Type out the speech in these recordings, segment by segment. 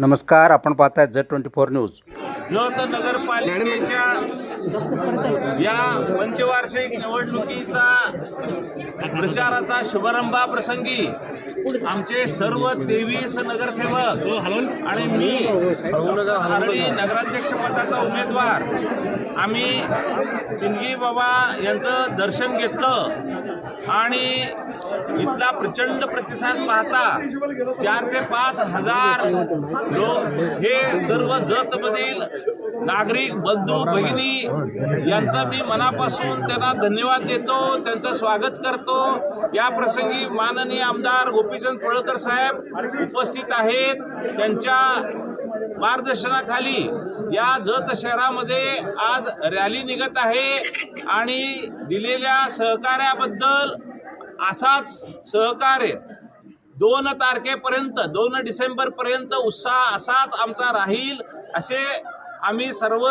नमस्कार आपण पाहताय झ ट्वेंटी फोर न्यूज. जत नगरपालिकेच्या या पंचवार्षिक निवडणुकीचा प्रचाराचा शुभारंभाप्रसंगी आमचे सर्व तेवीस नगरसेवक आणि मी आणि नगराध्यक्ष पदाचा उमेदवार. आम्ही सिंदगी बाबा यांचं दर्शन घेतलं आणि इथला प्रचंड प्रतिसाद पाहता चार ते पाच हजार लोक हे सर्व जतमधील नागरिक बंधू भगिनी यांचा मी मनापासून त्यांना धन्यवाद देतो त्यांचं स्वागत करतो. या प्रसंगी माननीय आमदार गोपीचंद पळकर साहेब उपस्थित आहेत. त्यांच्या मार्गदर्शनाखाली या जत शहरामध्ये आज रॅली निघत आहे आणि दिलेल्या सहकार्याबद्दल असाच सहकार्य दोन तारखेपर्यंत दोन डिसेंबरपर्यंत उत्साह असाच आमचा राहील असे आम्ही सर्व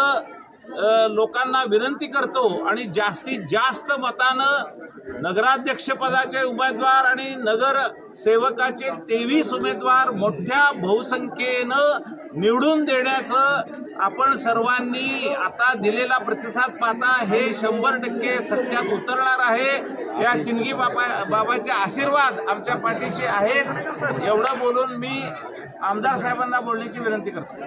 लोकांना विनंती करतो आणि जास्तीत जास्त मतानं नगराध्यक्षपदाचे उमेदवार आणि नगर सेवकाचे तेवीस उमेदवार मोठ्या बहुसंख्येनं निवडून देण्याचं आपण सर्वांनी आता दिलेला प्रतिसाद पाहता. हे शंभर टक्के सत्यात उतरणार आहे. या चिनगी बाबा बाबाचे आशीर्वाद आमच्या पाठीशी आहेत. एवढं बोलून मी आमदार साहेबांना बोलण्याची विनंती करतो.